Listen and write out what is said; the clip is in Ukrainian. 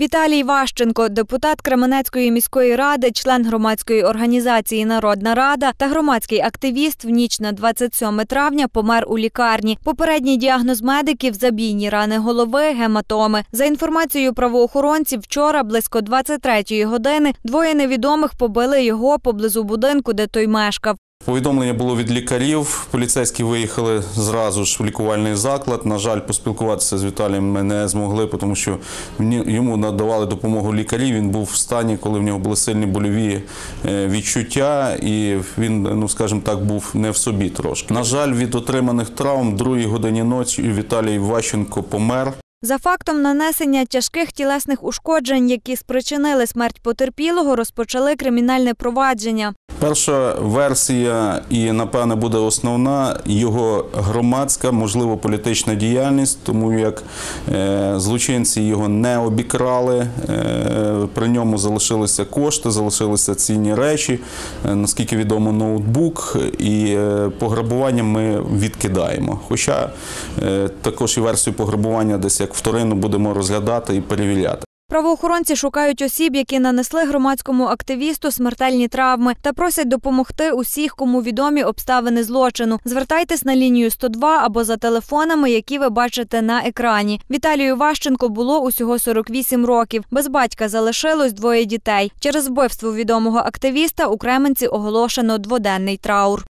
Віталій Ващенко, депутат Кременецької міської ради, член громадської організації Народна Рада та громадський активіст в ніч на 27 травня помер у лікарні. Попередній діагноз медиків забійні рани голови, гематоми. За інформацією правоохоронців, вчора близько 23-ї години двоє невідомих побили його поблизу будинку, де той мешкав. Повідомлення було від лікарів. Поліцейські виїхали зразу ж в лікувальний заклад. На жаль, поспілкуватися з Віталієм ми не змогли, тому що йому надавали допомогу лікарі. Він був в стані, коли в нього були сильні больові е, відчуття, і він, ну скажімо так, був не в собі трошки. На жаль, від отриманих травм другій годині ночі Віталій Ващенко помер. За фактом нанесення тяжких тілесних ушкоджень, які спричинили смерть потерпілого, розпочали кримінальне провадження. Перша версія, і напевне буде основна, його громадська, можливо, політична діяльність, тому як е, злочинці його не обікрали, е, при ньому залишилися кошти, залишилися цінні речі, е, наскільки відомо, ноутбук, і пограбування ми відкидаємо. Хоча також і версію пограбування десь як вторинну будемо розглядати і перевіряти. Правоохоронці шукають осіб, які нанесли громадському активісту смертельні травми, та просять допомогти усіх, кому відомі обставини злочину. Звертайтесь на лінію 102 або за телефонами, які ви бачите на екрані. Віталію Ващенко було усього 48 років. Без батька залишилось двоє дітей. Через вбивство відомого активіста у Кременці оголошено дводенний траур.